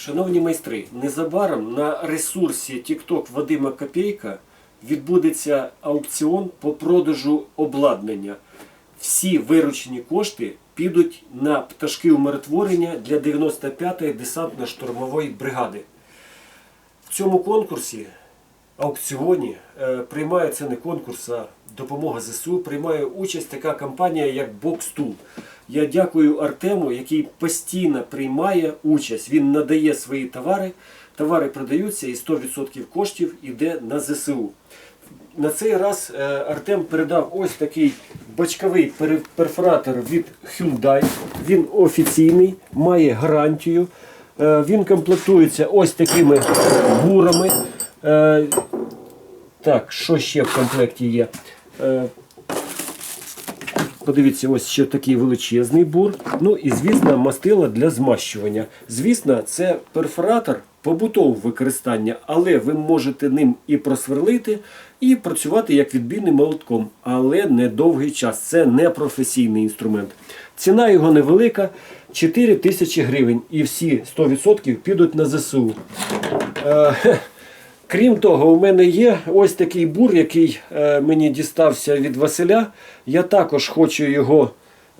Шановні майстри, незабаром на ресурсі TikTok Вадима Копейка відбудеться аукціон по продажу обладнання. Всі виручені кошти підуть на пташки умиротворення для 95-ї десантно-штурмової бригади. В цьому конкурсі, аукціоні, е, приймає це не конкурс, допомога ЗСУ, приймає участь така компанія, як Бокстул. Я дякую Артему, який постійно приймає участь. Він надає свої товари, товари продаються і 100% коштів йде на ЗСУ. На цей раз е, Артем передав ось такий бочковий перфоратор від Hyundai. Він офіційний, має гарантію. Е, Він комплектується ось такими бурами. Так, що ще в комплекті є? Е, Подивіться, ось ще такий величезний бур. Ну і звісно, мастила для змащування. Звісно, це перфоратор побутового використання, але ви можете ним і просверлити, і працювати як відбійним молотком, але не довгий час. Це не професійний інструмент. Ціна його невелика 4 тисячі гривень, і всі 100% підуть на ЗСУ. Е. Крім того, у мене є ось такий бур, який е, мені дістався від Василя. Я також хочу його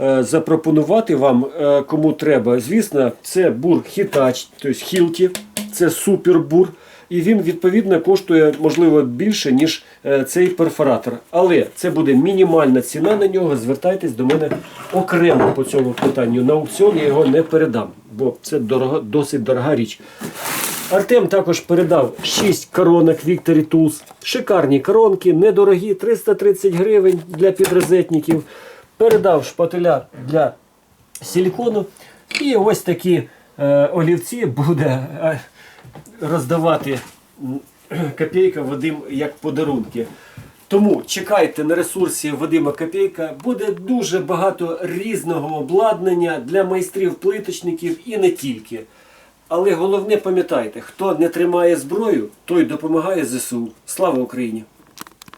е, запропонувати вам, е, кому треба. Звісно, це бур Hitachi, тобто Hilti, це супербур. І він відповідно коштує можливо більше, ніж цей перфоратор. Але це буде мінімальна ціна на нього. Звертайтесь до мене окремо по цьому питанню. На аукціон я його не передам, бо це дорого, досить дорога річ. Артем також передав 6 коронок Victory Tools. Шикарні коронки, недорогі, 330 гривень для підрозетників. Передав шпателя для силікону. І ось такі е, олівці буде е, роздавати м, Копейка Вадим як подарунки. Тому чекайте на ресурсі Вадима Копейка. Буде дуже багато різного обладнання для майстрів плиточників і не тільки. Але головне пам'ятайте, хто не тримає зброю, той допомагає ЗСУ. Слава Україні!